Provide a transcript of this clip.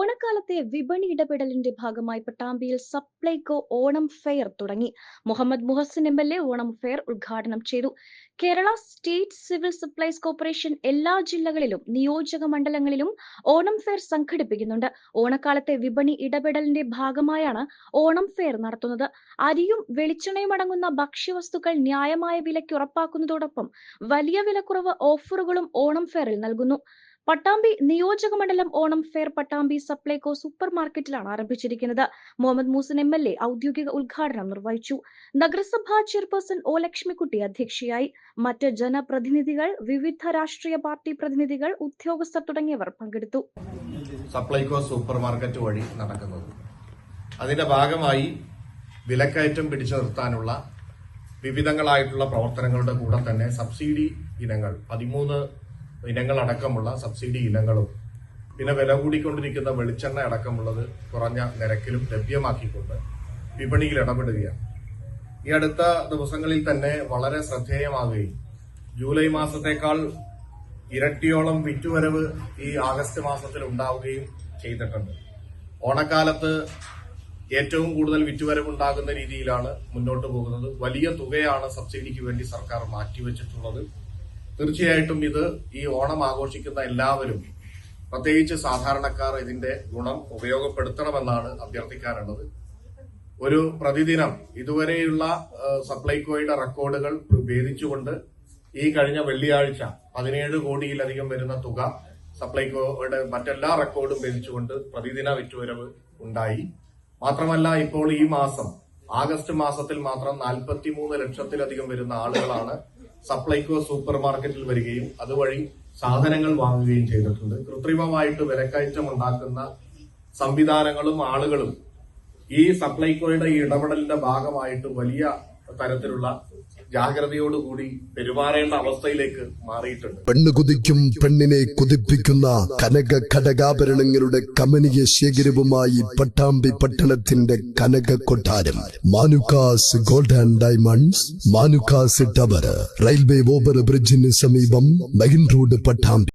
ഓണക്കാലത്തെ വിപണി ഇടപെടലിന്റെ ഭാഗമായി പട്ടാമ്പിയിൽ സപ്ലൈകോ ഓണം ഫെയർ തുടങ്ങി. Muhammad Muhsin M L A Onam fair ഉദ്ഘാടനം ചെയ്തു. Kerala state civil supplies corporation എല്ലാ ജില്ലകളിലും നിയോജക മണ്ഡലങ്ങളിലും ഓണം ഫെയർ സംഘടിപ്പിക്കുന്നുണ്ട്. ഓണക്കാലത്തെ വിപണി ഇടപെടലിന്റെ ഭാഗമായാണ് ഓണം ഫെയർ നടത്തുന്നത്. അരിയും വെളിച്ചെണ്ണയും അടങ്ങുന്ന ഭക്ഷ്യവസ്തുക്കൾ ന്യായമായ വിലയ്ക്ക് ഉറപ്പാക്കുന്നതോടൊപ്പം വലിയ വിലക്കുറവ് ഓഫറുകളും ഓണം ഫെയറിൽ നൽകുന്നു. പട്ടാമ്പി നിയോജക മണ്ഡലം ഓണം ഫെയർ പട്ടാമ്പി സപ്ലൈകോ സൂപ്പർ മാർക്കറ്റിലാണ് ആരംഭിച്ചിരിക്കുന്നത്. Muhammad Moosan M L A ഔദ്യോഗിക ഉദ്ഘാടനം നിർവഹിച്ചു. നഗരസഭാ ചെയർപേഴ്സൺ ഒ ലക്ഷ്മിക്കുട്ടി അധ്യക്ഷയായി. മറ്റ് ജനപ്രതിനിധികൾ വിവിധ രാഷ്ട്രീയ പാർട്ടി പ്രതിനിധികൾ ഉദ്യോഗസ്ഥർ തുടങ്ങിയവർ പങ്കെടുത്തു. സപ്ലൈകോ സൂപ്പർ മാർക്കറ്റ് വഴി നടക്കുന്നത്. അതിന്റെ ഭാഗമായി വിലക്കയറ്റം പിടിച്ചു നിർത്താനുള്ള വിവിധങ്ങളായിട്ടുള്ള പ്രവർത്തനങ്ങളുടെ കൂടെ തന്നെ സബ്സിഡി ഇനങ്ങൾ പതിമൂന്ന് ഇനങ്ങളടക്കമുള്ള സബ്സിഡി ഇനങ്ങളും പിന്നെ വില കൂടിക്കൊണ്ടിരിക്കുന്ന വെളിച്ചെണ്ണ അടക്കമുള്ളത് കുറഞ്ഞ നിരക്കിലും ലഭ്യമാക്കിക്കൊണ്ട് വിപണിയിൽ ഇടപെടുകയാണ്. ഈ അടുത്ത ദിവസങ്ങളിൽ തന്നെ വളരെ ശ്രദ്ധേയമാകുകയും ജൂലൈ മാസത്തേക്കാൾ ഇരട്ടിയോളം വിറ്റുവരവ് ഈ ആഗസ്റ്റ് മാസത്തിൽ ഉണ്ടാവുകയും ചെയ്തിട്ടുണ്ട്. ഓണക്കാലത്ത് ഏറ്റവും കൂടുതൽ വിറ്റുവരവ് ഉണ്ടാകുന്ന രീതിയിലാണ് മുന്നോട്ട് പോകുന്നത്. വലിയ തുകയാണ് സബ്സിഡിക്ക് വേണ്ടി സർക്കാർ മാറ്റിവെച്ചിട്ടുള്ളത്. തീർച്ചയായിട്ടും ഇത് ഈ ഓണം ആഘോഷിക്കുന്ന എല്ലാവരും പ്രത്യേകിച്ച് സാധാരണക്കാർ ഇതിന്റെ ഗുണം ഉപയോഗപ്പെടുത്തണമെന്നാണ് അഭ്യർത്ഥിക്കാനുള്ളത് ഒരു പ്രതിദിനം ഇതുവരെയുള്ള സപ്ലൈകോയുടെ റെക്കോർഡുകൾ ഭേദിച്ചുകൊണ്ട് ഈ കഴിഞ്ഞ വെള്ളിയാഴ്ച പതിനേഴ് കോടിയിലധികം വരുന്ന തുക സപ്ലൈകോയുടെ മറ്റെല്ലാ റെക്കോർഡും ഭേദിച്ചുകൊണ്ട് പ്രതിദിന വിറ്റുവരവ് ഉണ്ടായി. മാത്രമല്ല ഇപ്പോൾ ഈ മാസം ആഗസ്റ്റ് മാസത്തിൽ മാത്രം നാൽപ്പത്തിമൂന്ന് ലക്ഷത്തിലധികം വരുന്ന ആളുകളാണ് സപ്ലൈകോ സൂപ്പർ മാർക്കറ്റിൽ വരികയും അതുവഴി സാധനങ്ങൾ വാങ്ങുകയും ചെയ്തിട്ടുണ്ട്. കൃത്രിമമായിട്ട് വിലക്കയറ്റം ഉണ്ടാക്കുന്ന സംവിധാനങ്ങളും ആളുകളും ഈ സപ്ലൈകോയുടെ ഈ ഇടപെടലിന്റെ ഭാഗമായിട്ട് വലിയ തരത്തിലുള്ള ജാഗ്രതയോടുകൂടി പെരുമാറേണ്ട അവസ്ഥയിലേക്ക് മാറിയിട്ടുണ്ട്. പെണ്ണ് കുതിക്കും പെണ്ണിനെ കുതിപ്പിക്കുന്ന കനക ഘടകാഭരണങ്ങളുടെ കമനീയ ശേഖരവുമായി പട്ടാമ്പി പട്ടണത്തിന്റെ കനക കൊട്ടാരം. Manukkas gold and diamonds Manukkas tower railway over ബ്രിഡ്ജിന് സമീപം മെയിൻ റോഡ് പട്ടാമ്പി.